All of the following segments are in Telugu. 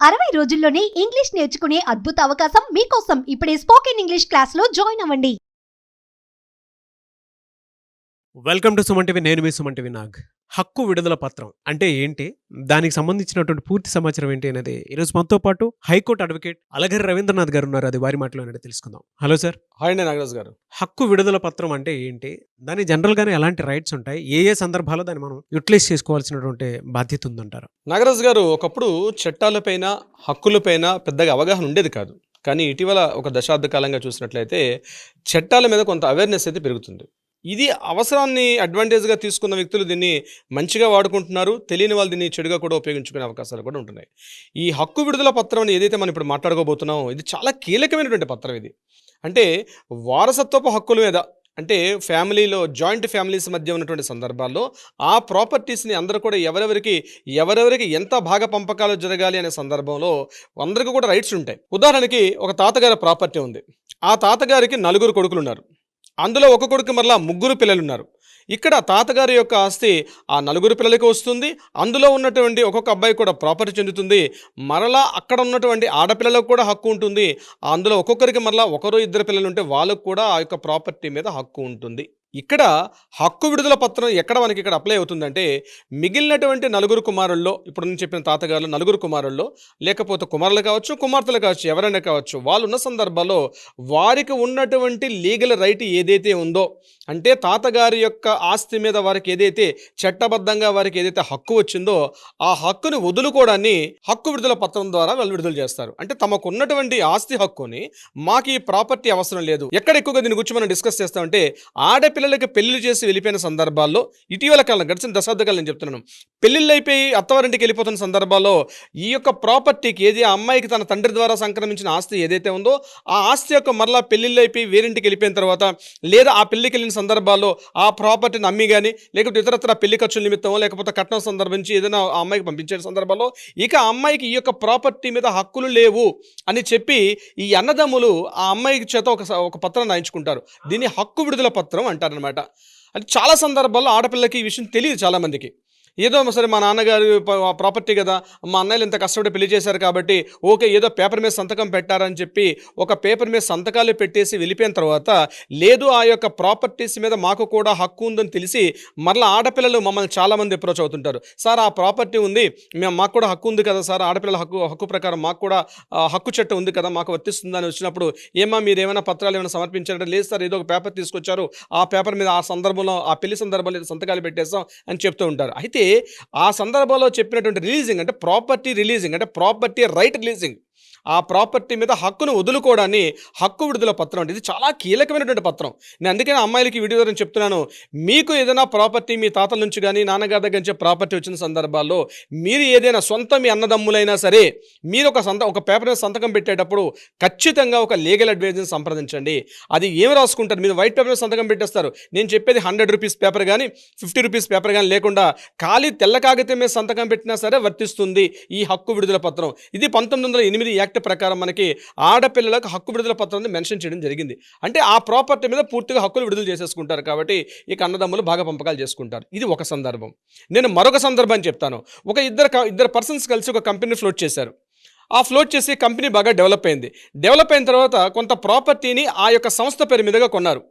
అరవై రోజుల్లోనే ఇంగ్లీష్ నేర్చుకునే అద్భుత అవకాశం మీకోసం. ఇప్పుడే స్పోకెన్ ఇంగ్లీష్ క్లాస్లో జాయిన్ అవ్వండి. వెల్కమ్ టు సుమన్ టీవీ నేను మీ సుమన్ టీవీ నాగ్. హక్కు విడుదల పత్రం అంటే ఏంటి? దానికి సంబంధించినటువంటి పూర్తి సమాచారం ఏంటి అనేది ఈరోజు మనతో పాటు హైకోర్టు అడ్వకేట్ అలగరి రవీంద్రనాథ్ గారు ఉన్నారు. అది వారి మాటలో అనేది తెలుసుకుందాం. హలో సార్ హాయ్ అండి నాగరాజు గారు. హక్కు విడుదల పత్రం అంటే ఏంటి? దాని జనరల్ గానే ఎలాంటి రైట్స్ ఉంటాయి? ఏ ఏ సందర్భాల్లో దాన్ని మనం యూటిలైజ్ చేసుకోవాల్సినటువంటి బాధ్యత ఉందంటారు? నాగరాజు గారు ఒకప్పుడు చట్టాలపైన హక్కులపైన పెద్దగా అవగాహన ఉండేది కాదు. కానీ ఇటీవల ఒక దశాబ్ద కాలంగా చూసినట్లయితే చట్టాల మీద కొంత అవేర్నెస్ అయితే పెరుగుతుంది. ఇది అవసరాన్ని అడ్వాంటేజ్గా తీసుకున్న వ్యక్తులు దీన్ని మంచిగా వాడుకుంటున్నారు. తెలియని వాళ్ళు దీన్ని చెడుగా కూడా ఉపయోగించుకునే అవకాశాలు కూడా ఉంటున్నాయి. ఈ హక్కు విడుదల పత్రం అని ఏదైతే మనం ఇప్పుడు మాట్లాడుకోబోతున్నామో ఇది చాలా కీలకమైనటువంటి పత్రం ఇది. అంటే వారసత్వపు హక్కుల మీద అంటే ఫ్యామిలీలో జాయింట్ ఫ్యామిలీస్ మధ్య ఉన్నటువంటి సందర్భాల్లో ఆ ప్రాపర్టీస్ని అందరూ కూడా ఎవరెవరికి ఎవరెవరికి ఎంత భాగ పంపకాలు జరగాలి అనే సందర్భంలో అందరికీ కూడా రైట్స్ ఉంటాయి. ఉదాహరణకి ఒక తాతగారి ప్రాపర్టీ ఉంది. ఆ తాతగారికి నలుగురు కొడుకులు ఉన్నారు. అందులో ఒక కొడుకు మరలా ముగ్గురు పిల్లలు ఉన్నారు ఇక్కడ తాతగారి యొక్క ఆస్తి ఆ నలుగురు పిల్లలకి వస్తుంది. అందులో ఉన్నటువంటి ఒక్కొక్క అబ్బాయి కూడా ప్రాపర్టీ చెందుతుంది. మరలా అక్కడ ఉన్నటువంటి ఆడపిల్లలకు కూడా హక్కు ఉంటుంది. అందులో ఒక్కొక్కరికి మరలా ఒకరు ఇద్దరు పిల్లలు ఉంటే వాళ్ళకు కూడా ఆ యొక్క ప్రాపర్టీ మీద హక్కు ఉంటుంది. ఇక్కడ హక్కు విడుదల పత్రం ఎక్కడ మనకి ఇక్కడ అప్లై అవుతుందంటే మిగిలినటువంటి నలుగురు కుమారుల్లో ఇప్పుడు నేను చెప్పిన తాతగారు నలుగురు కుమారుల్లో లేకపోతే కుమారులు కావచ్చు కుమార్తెలు కావచ్చు ఎవరైనా కావచ్చు వాళ్ళు ఉన్న సందర్భాల్లో వారికి ఉన్నటువంటి లీగల్ రైట్ ఏదైతే ఉందో అంటే తాతగారి యొక్క ఆస్తి మీద వారికి ఏదైతే చట్టబద్ధంగా వారికి ఏదైతే హక్కు వచ్చిందో ఆ హక్కుని వదులుకోవడాన్ని హక్కు విడుదల పత్రం ద్వారా వాళ్ళు విడుదల చేస్తారు. అంటే తమకు ఉన్నటువంటి ఆస్తి హక్కుని మాకు ఈ ప్రాపర్టీ అవసరం లేదు. ఎక్కడ ఎక్కువగా దీని గురించి మనం డిస్కస్ చేస్తామంటే ఆడపిల్లలకి పెళ్ళి చేసి వెళ్ళిపోయిన సందర్భాల్లో ఇటీవల కాలం గడిచిన దశాబ్దకాలం నేను చెప్తున్నాను. పెళ్ళిళ్ళు అయిపోయి అత్తవారింటికి వెళ్ళిపోతున్న సందర్భాల్లో ఈ యొక్క ప్రాపర్టీకి ఏది ఆ అమ్మాయికి తన తండ్రి ద్వారా సంక్రమించిన ఆస్తి ఏదైతే ఉందో ఆ ఆస్తి యొక్క మరలా పెళ్ళిళ్ళు అయిపోయి వేరింటికి వెళ్ళిపోయిన తర్వాత లేదా ఆ పెళ్ళికి వెళ్ళిన సందర్భాల్లో ఆ ప్రాపర్టీని అమ్మి కానీ లేకపోతే ఇతరత్ర పెళ్ళి ఖర్చుల నిమిత్తం లేకపోతే కట్నం సందర్భించి ఏదైనా ఆ అమ్మాయికి పంపించే సందర్భంలో ఇక ఆ అమ్మాయికి ఈ యొక్క ప్రాపర్టీ మీద హక్కులు లేవు అని చెప్పి ఈ అన్నదమ్ములు ఆ అమ్మాయికి చేత ఒక ఒక పత్రం రాయించుకుంటారు. దీన్ని హక్కు విడుదల పత్రం అంటారనమాట అంటే చాలా సందర్భాల్లో ఆడపిల్లకి ఈ విషయం తెలియదు చాలామందికి ఏదో సరే మా నాన్నగారు ప్రాపర్టీ కదా మా అన్నయ్యలు ఇంత కష్టపడి పెళ్ళి చేశారు కాబట్టి ఓకే ఏదో పేపర్ మీద సంతకం పెట్టారని చెప్పి ఒక పేపర్ మీద సంతకాలు పెట్టేసి వెళ్ళిపోయిన తర్వాత లేదు ఆ యొక్క ప్రాపర్టీస్ మీద మాకు కూడా హక్కు ఉందని తెలిసి మరలా ఆడపిల్లలు మమ్మల్ని చాలామంది అప్రోచ్ అవుతుంటారు. సార్ ఆ ప్రాపర్టీ ఉంది మేము మాకు కూడా హక్కు ఉంది కదా సార్ ఆడపిల్లల హక్కు హక్కు ప్రకారం మాకు కూడా హక్కు చట్టం ఉంది కదా మాకు వర్తిస్తుందని వచ్చినప్పుడు ఏమా మీరు ఏమైనా పత్రాలు ఏమైనా సమర్పించారంటే లేదు సార్ ఏదో ఒక పేపర్ తీసుకొచ్చారు ఆ పేపర్ మీద ఆ సందర్భంలో ఆ పెళ్ళి సందర్భంలో సంతకాలు పెట్టేస్తాం అని చెప్తూ ఉంటారు. అయితే ఆ సందర్భంలో చెప్పినటువంటి రిలీజింగ్ అంటే ప్రాపర్టీ రిలీజింగ్ అంటే ప్రాపర్టీ రైట్ రిలీజింగ్ ఆ ప్రాపర్టీ మీద హక్కును వదులుకోవడాన్ని హక్కు విడుదల పత్రం అంటే ఇది చాలా కీలకమైనటువంటి పత్రం. నేను అందుకని అమ్మాయిలకి వీడియో ద్వారా చెప్తున్నాను. మీకు ఏదైనా ప్రాపర్టీ మీ తాతల నుంచి కానీ నాన్నగారి దగ్గర నుంచి ప్రాపర్టీ వచ్చిన సందర్భాల్లో మీరు ఏదైనా సొంత మీ అన్నదమ్ములైనా సరే మీరు ఒక సంత ఒక పేపర్ మీద సంతకం పెట్టేటప్పుడు ఖచ్చితంగా ఒక లీగల్ అడ్వైజర్ని సంప్రదించండి. అది ఏం రాసుకుంటారు? మీరు వైట్ పేపర్ మీద సంతకం పెట్టేస్తారు. నేను చెప్పేది హండ్రెడ్ రూపీస్ పేపర్ కానీ ఫిఫ్టీ రూపీస్ పేపర్ కానీ లేకుండా ఖాళీ తెల్ల కాగితం మీద సంతకం పెట్టినా సరే వర్తిస్తుంది ఈ హక్కు విడుదల పత్రం. ఇది పంతొమ్మిది వందల ఎనిమిది యాక్ట్ ప్రకారం మనకి ఆడపిల్లలకు హక్కు విడుదల పత్రాన్ని మెన్షన్ చేయడం జరిగింది. అంటే ఆ ప్రాపర్టీ మీద పూర్తిగా హక్కులు విడుదల చేసేసుకుంటారు కాబట్టి ఇక అన్నదమ్ములు బాగా పంపకాలు చేసుకుంటారు. ఇది ఒక సందర్భం. నేను మరొక సందర్భం చెప్తాను. ఒక ఇద్దరు ఇద్దరు పర్సన్స్ కలిసి ఒక కంపెనీ ఫ్లోట్ చేశారు. ఆ ఫ్లోట్ చేసి కంపెనీ బాగా డెవలప్ అయింది. డెవలప్ అయిన తర్వాత కొంత ప్రాపర్టీని ఆ యొక్క సంస్థ పేరు మీదుగా కొన్నారు.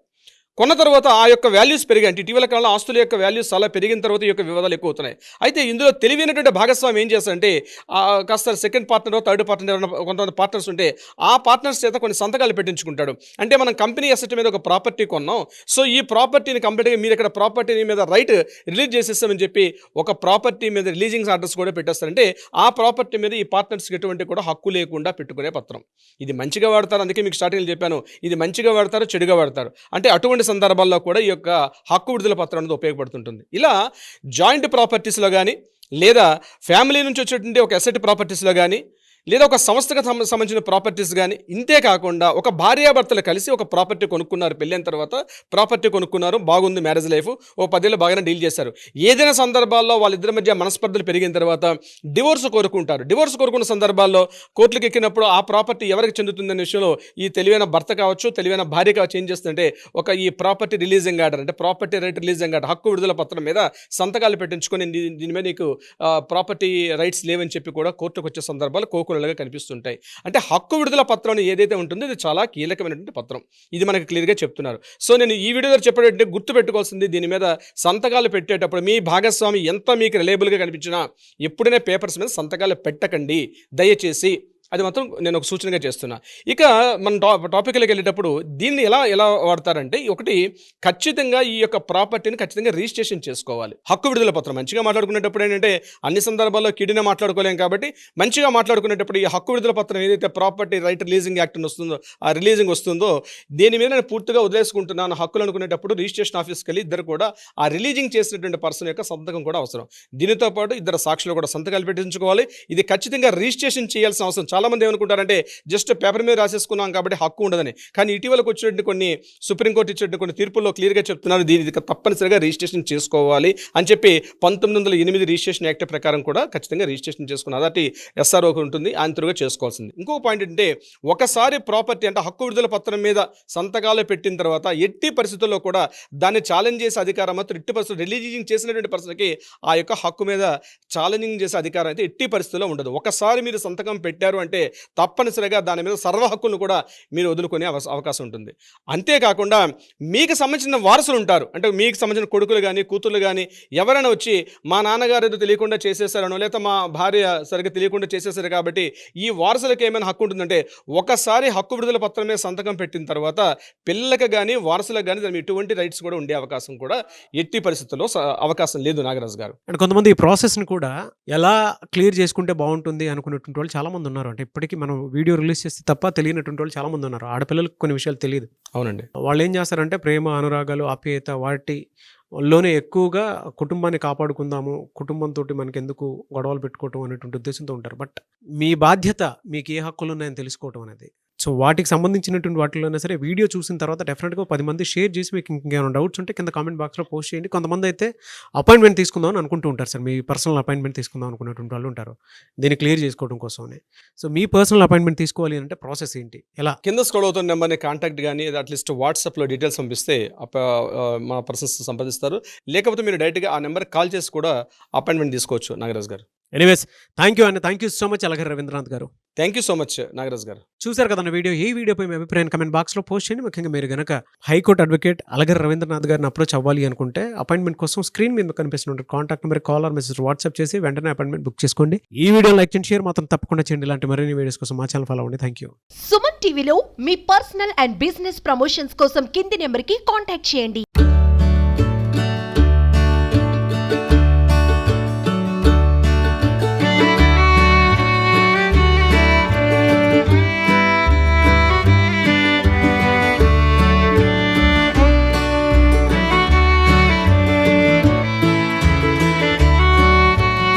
కొన్న తర్వాత ఆ యొక్క వాల్యూస్ పెరిగాయి. అంటే ఇటీవల కాలంలో ఆస్తుల యొక్క వాల్యూస్ చాలా పెరిగిన తర్వాత ఈ యొక్క వివాదాలు ఎక్కువ అవుతున్నాయి అయితే ఇందులో తెలివైనటువంటి భాగస్వామి ఏం చేస్తారంటే ఆ కాస్త సెకండ్ పార్ట్నర్ థర్డ్ పార్ట్నర్ కొంతమంది పార్ట్నర్స్ ఉంటే ఆ పార్ట్నర్స్ చేత కొన్ని సంతకాలు పెట్టించుకుంటాడు. అంటే మనం కంపెనీ అసెట్ మీద ఒక ప్రాపర్టీ కొన్నాం. సో ఈ ప్రాపర్టీని కంప్లీట్గా మీరు ఇక్కడ ప్రాపర్టీ మీద రైట్ రిలీజ్ చేసేస్తామని చెప్పి ఒక ప్రాపర్టీ మీద రిలీజింగ్ ఆర్డర్స్ కూడా పెట్టేస్తారంటే ఆ ప్రాపర్టీ మీద ఈ పార్ట్నర్స్కి ఎటువంటి కూడా హక్కు లేకుండా పెట్టుకునే పత్రం. ఇది మంచిగా వాడతారు. అందుకే మీకు స్టార్టింగ్లో చెప్పాను. ఇది మంచిగా వాడతారు చెడుగా వాడతారు. అంటే అటువంటి సందర్భాల్లో కూడా ఈ యొక్క హక్కు విడుదల పత్రం అనేది ఉపయోగపడుతుంటుంది. ఇలా జాయింట్ ప్రాపర్టీస్లో కానీ లేదా ఫ్యామిలీ నుంచి వచ్చేటువంటి ఒక అసెట్ ప్రాపర్టీస్లో కానీ లేదా ఒక సంస్థకు సంబంధించిన ప్రాపర్టీస్ కానీ ఇంతే కాకుండా ఒక భార్యాభర్తలు కలిసి ఒక ప్రాపర్టీ కొనుక్కున్నారు పెళ్ళైన తర్వాత ప్రాపర్టీ కొనుక్కున్నారు బాగుంది మ్యారేజ్ లైఫ్ ఓ పదేళ్ళు బాగానే డీల్ చేశారు. ఏదైనా సందర్భాల్లో వాళ్ళిద్దరి మధ్య మనస్పర్ధలు పెరిగిన తర్వాత డివోర్స్ కోరుకుంటారు. డివోర్స్ కోరుకున్న సందర్భాల్లో కోర్టులకు ఎక్కినప్పుడు ఆ ప్రాపర్టీ ఎవరికి చెందుతుందనే విషయంలో ఈ తెలివైన భర్త కావచ్చు తెలివైన భార్య కావచ్చు ఏం చేస్తుందంటే ఒక ఈ ప్రాపర్టీ రిలీజింగ్ ఆర్డర్ అంటే ప్రాపర్టీ రైట్ రిలీజింగ్ ఆర్డర్ హక్కు విడుదల పత్రం మీద సంతకాలు పెట్టించుకొని దీని మీద నీకు ప్రాపర్టీ రైట్స్ లేవని చెప్పి కూడా కోర్టుకు వచ్చే సందర్భాలు కోర్టు రంగులుగా కనిపిస్తుంటాయి. అంటే హక్కు విడుదల పత్రం ఏదైతే ఉంటుందో ఇది చాలా కీలకమైనటువంటి పత్రం. ఇది మనకి క్లియర్గా చెప్తున్నారు. సో నేను ఈ వీడియోలో చెప్పేటంటే గుర్తు పెట్టుకోవాల్సింది దీని మీద సంతకాలు పెట్టేటప్పుడు మీ భాగస్వామి ఎంత మీకు రిలేబుల్గా కనిపించినా ఎప్పుడైనా పేపర్స్ మీద సంతకాలు పెట్టకండి. దయచేసి అది మాత్రం నేను ఒక సూచనగా చేస్తున్నా. ఇక మన టా టాపిక్లోకి వెళ్ళేటప్పుడు దీన్ని ఎలా ఎలా వాడతారంటే ఒకటి ఖచ్చితంగా ఈ యొక్క ప్రాపర్టీని ఖచ్చితంగా రిజిస్ట్రేషన్ చేసుకోవాలి. హక్కు విడుదల పత్రం. మంచిగా మాట్లాడుకునేటప్పుడు ఏంటంటే అన్ని సందర్భాల్లో కిడిన మాట్లాడుకోలేం కాబట్టి మంచిగా మాట్లాడుకునేటప్పుడు ఈ హక్కు విడుదల పత్రం ఏదైతే ప్రాపర్టీ రైట్ రిలీజింగ్ యాక్ట్ వస్తుందో ఆ రిలీజింగ్ వస్తుందో దీని మీద నేను పూర్తిగా వదిలేసుకుంటున్నాను హక్కులు అనుకునేటప్పుడు రిజిస్ట్రేషన్ ఆఫీస్కి వెళ్ళి ఇద్దరు కూడా ఆ రిలీజింగ్ చేసినటువంటి పర్సన్ యొక్క సంతకం కూడా అవసరం. దీనితో పాటు ఇద్దరు సాక్షులు కూడా సంతకాలు పెట్టించుకోవాలి. ఇది ఖచ్చితంగా రిజిస్ట్రేషన్ చేయాల్సిన అవసరం. చాలా మంది ఏమనుకుంటారంటే జస్ట్ పేపర్ మీద రాసేసుకున్నాం కాబట్టి హక్కు ఉండదని. కానీ ఇటీవలకు వచ్చినటువంటి కొన్ని సుప్రీంకోర్టు ఇచ్చినటువంటి కొన్ని తీర్పుల్లో క్లియర్గా చెప్తున్నారు దీని తప్పనిసరిగా రిజిస్ట్రేషన్ చేసుకోవాలి అని చెప్పి పంతొమ్మిది వందల ఎనిమిది రిజిస్ట్రేషన్ యాక్ట్ ప్రకారం కూడా ఖచ్చితంగా రిజిస్ట్రేషన్ చేసుకున్నారు. అదటి ఎస్ఆర్ఓ ఉంటుంది ఆయన ఆంతరుగా చేసుకోవాల్సింది. ఇంకొక పాయింట్ ఏంటంటే ఒకసారి ప్రాపర్టీ అంటే హక్కు విడుదల పత్రం మీద సంతకాలు పెట్టిన తర్వాత ఎట్టి పరిస్థితుల్లో కూడా దాన్ని ఛాలెంజ్ చేసే అధికారం మాత్రం ఎట్టి పరిస్థితులు రిలీజింగ్ చేసినటువంటి పర్సన్కి ఆ యొక్క హక్కు మీద ఛాలెంజింగ్ చేసే అధికారం అయితే ఎట్టి పరిస్థితుల్లో ఉండదు. ఒకసారి మీరు సంతకం పెట్టారు అంటే అంటే తప్పనిసరిగా దాని మీద సర్వ హక్కులను కూడా మీరు వదులుకునే అవకాశం ఉంటుంది. అంతేకాకుండా మీకు సంబంధించిన వారసులు ఉంటారు. అంటే మీకు సంబంధించిన కొడుకులు కానీ కూతుర్లు కానీ ఎవరైనా వచ్చి మా నాన్నగారు ఏదో తెలియకుండా చేసేసారనో లేదా మా భార్య సరిగ్గా తెలియకుండా చేసేసారు కాబట్టి ఈ వారసులకు ఏమైనా హక్కు ఉంటుందంటే ఒకసారి హక్కు విడుదల పత్రం మీద సంతకం పెట్టిన తర్వాత పిల్లలకు కానీ వారసులకు కానీ దాని ఎటువంటి రైట్స్ కూడా ఉండే అవకాశం కూడా ఎట్టి పరిస్థితుల్లో స- అవకాశం లేదు నాగరాజు గారు. అండ్ కొంతమంది ఈ ప్రాసెస్ని కూడా ఎలా క్లియర్ చేసుకుంటే బాగుంటుంది అనుకునేటువంటి వాళ్ళు చాలామంది ఉన్నారు అంటే ఇప్పటికీ మనం వీడియో రిలీజ్ చేస్తే తప్ప తెలియనటువంటి వాళ్ళు చాలా మంది ఉన్నారు. ఆడపిల్లలకు కొన్ని విషయాలు తెలియదు. అవునండి. వాళ్ళు ఏం చేస్తారంటే ప్రేమ అనురాగాలు ఆప్యాయత వాటి లోనే ఎక్కువగా కుటుంబాన్ని కాపాడుకుందాము. కుటుంబంతో మనకి ఎందుకు గొడవలు పెట్టుకోవటం అనేటువంటి ఉద్దేశంతో ఉంటారు. బట్ మీ బాధ్యత మీకు ఏ హక్కులు ఉన్నాయని తెలుసుకోవటం అనేది సో వాటికి సంబంధించినటువంటి వాటిలోనే సరే వీడియో చూసిన తర్వాత డెఫినెట్గా పది మంది షేర్ చేసి మీకు ఇంకేమైనా డౌట్స్ ఉంటే కింద కామెంట్ బాక్స్లో పోస్ట్ చేయండి. కొంతమంది అయితే అపాయింట్మెంట్ తీసుకుందాం అని అనుకుంటూ ఉంటారు సార్. మీ పర్సనల్ అపాయింట్మెంట్ తీసుకుందాం అనుకున్నటువంటి వాళ్ళు ఉంటారు. దీన్ని క్లియర్ చేసుకోవడం కోసమే సో మీ పర్సనల్ అపాయింట్మెంట్ తీసుకోవాలి అంటే ప్రాసెస్ ఏంటి? ఎలా? కింద స్క్రోల్ అవుతున్న నెంబర్ని కాంటాక్ట్ కానీ అట్లీస్ట్ వాట్సాప్లో డీటెయిల్స్ పంపిస్తే మా పర్సన్స్ సంపాదిస్తారు లేకపోతే మీరు డైరెక్ట్గా ఆ నెంబర్కి కాల్ చేసి కూడా అపాయింట్మెంట్ తీసుకోవచ్చు Nagaraj garu. Anyways thank you అండి థ్యాంక్ యూ సో మచ్ అలాగే Ravindranath garu. Thank you so much Nagaraj garu. చూశారు కదా వీడియో? ఈ వీడియోపై మీ అభిప్రాయం కమెంట్ బాక్స్లో పోస్ట్ చేయండి. ముఖ్యంగా మీరు గనక హైకోర్టు అడ్వకేట్ అలాగే రవీంద్రనాథ్ గారిని అప్రోచ్ అవ్వాలి అనుకుంటే అపాయింట్మెంట్ కోసం స్క్రీన్ మీద కనిపిస్తున్న contact number call or message WhatsApp చేసి వెంటనే అపాయింట్మెంట్ బుక్ చేసుకోండి. ఈ వీడియో లైక్ చేయండి షేర్ మాత్రం తప్పకుండా చేయండి. ఇలాంటి మరిన్ని వీడియోస్ కోసం మా ఛానల్ ఫాలో అవ్వండి. థ్యాంక్ యూ సుమన్ టీవీలో మీ పర్సనల్ అండ్ బిజినెస్ ప్రమోషన్స్ కోసం కింది నెంబర్కి కాంటాక్ట్ చేయండి.